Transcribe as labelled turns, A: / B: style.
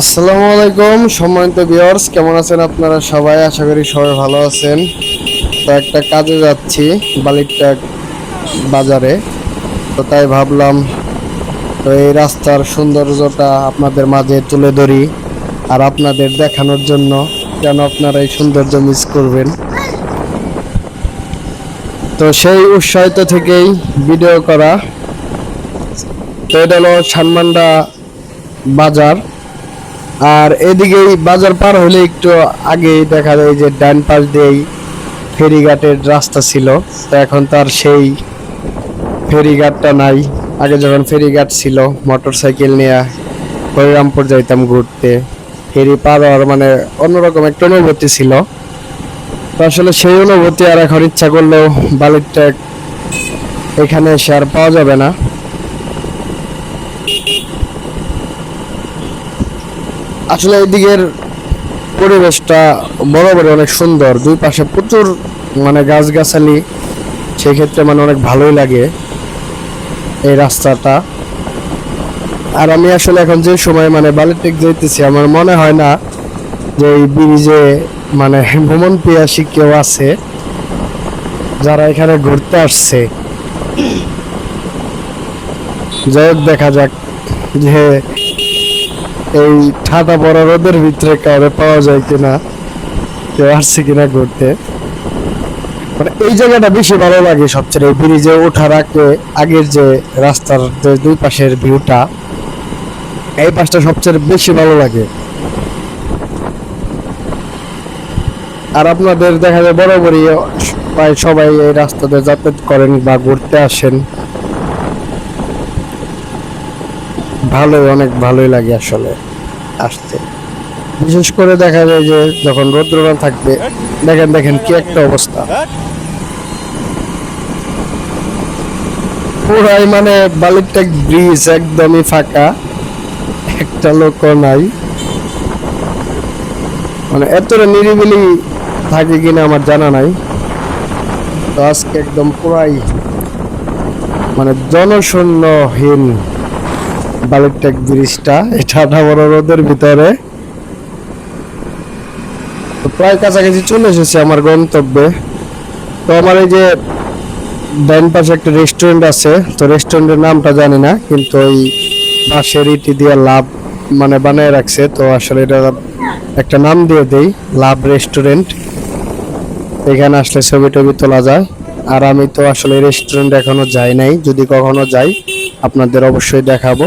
A: আসসালামু আলাইকুম, সম্মানিত ভিউয়ার্স কেমন আছেন আপনারা সবাই? আশা করি সবাই ভালো আছেন। তো একটা কাজে যাচ্ছি বালিরটাক বাজারে। তো তাই ভাবলাম, তো এই রাস্তার সৌন্দর্যটা আপনাদের মাঝে তুলে ধরি আর আপনাদের দেখানোর জন্য কেন আপনারা এই সৌন্দর্য মিস করবেন। তো সেই উৎসাহিত থেকেই ভিডিও করা। তো এটা হলো সানমান্ডা বাজার। আর এদিকেই বাজার পার হলে একটু আগেই দেখা যায় যে ডান পাশ দিয়েই ফেরিঘাটের রাস্তা ছিল। তো এখন তার সেই ফেরিঘাটটা নাই। আগে যখন ফেরিঘাট ছিল মোটর সাইকেল নিয়ে হরিরামপুর যাইতাম ঘুরতে। ফেরি পার হওয়ার মানে অন্যরকম একটা অনুভূতি ছিল। তো আসলে সেই অনুভূতি আর এখন ইচ্ছা করলেও বালিরটা এখানে এসে আর পাওয়া যাবে না। আসলে এদিকের পরিবেশটা বরাবর অনেক সুন্দর। দুই পাশে প্রচুর মানে গাছগাছালি সেই ক্ষেত্রে মানে অনেক ভালোই লাগে এই রাস্তাটা। আর আমি আসলে এখন যে সময় মানে বালিটেক যেতেছি আমার মনে হয় না যে এই ব্রিজে মানে ভ্রমণ পিয়াসী কেউ আছে যারা এখানে ঘুরতে আসছে। যাই হোক, দেখা যাক যে এই ঠাটা বড় রোদের ভিতরে কাউরে পাওয়া যায় কিনা, কেউ আসছে কিনা ঘুরতে। মানে এই জায়গাটা বেশি ভালো লাগে সবচেয়ে, এই ব্রিজে ওঠার আগে আগের যে রাস্তার দুই পাশের ভিউটা, এই পাশটা সবচেয়ে বেশি ভালো লাগে। আর আপনাদের দেখা যায় বরাবরই প্রায় সবাই এই রাস্তাতে যাতায়াত করেন বা ঘুরতে আসেন। ভালোই অনেক ভালোই লাগে আসলে, আসতে। বিশেষ করে দেখা যায় যে যখন রৌদ্রটা থাকবে, দেখেন দেখেন কি একটা অবস্থা। পুরাই মানে বালিরটেক ব্রিজ একদমই ফাঁকা, একটা লোক নাই। মানে এতটা নিরিবিলি থাকে কিনা আমার জানা নাই। তো আজকে একদম পুরাই মানে জনশূন্যহীন বালিরটেক ব্রিজটা, এটা আধা বড় রোদের ভিতরে প্রায় কাছাকাছি চলে এসেছে আমার গন্তব্যে। তো আমার এই যে ডাইন পাশে একটা রেস্টুরেন্ট আছে, তো রেস্টুরেন্টের নামটা জানি না, কিন্তু ওই বাঁশের ইটি দিয়ে লাভ মানে বানিয়ে রাখছে। তো আসলে এটা একটা নাম দিয়ে দেই, লাভ রেস্টুরেন্ট এখানে আসলে ছবি টবি তোলা যায়। আর আমি তো আসলে রেস্টুরেন্ট এখনও যাই নাই, যদি কখনো যাই, আপনাদের অবশ্যই দেখাবো।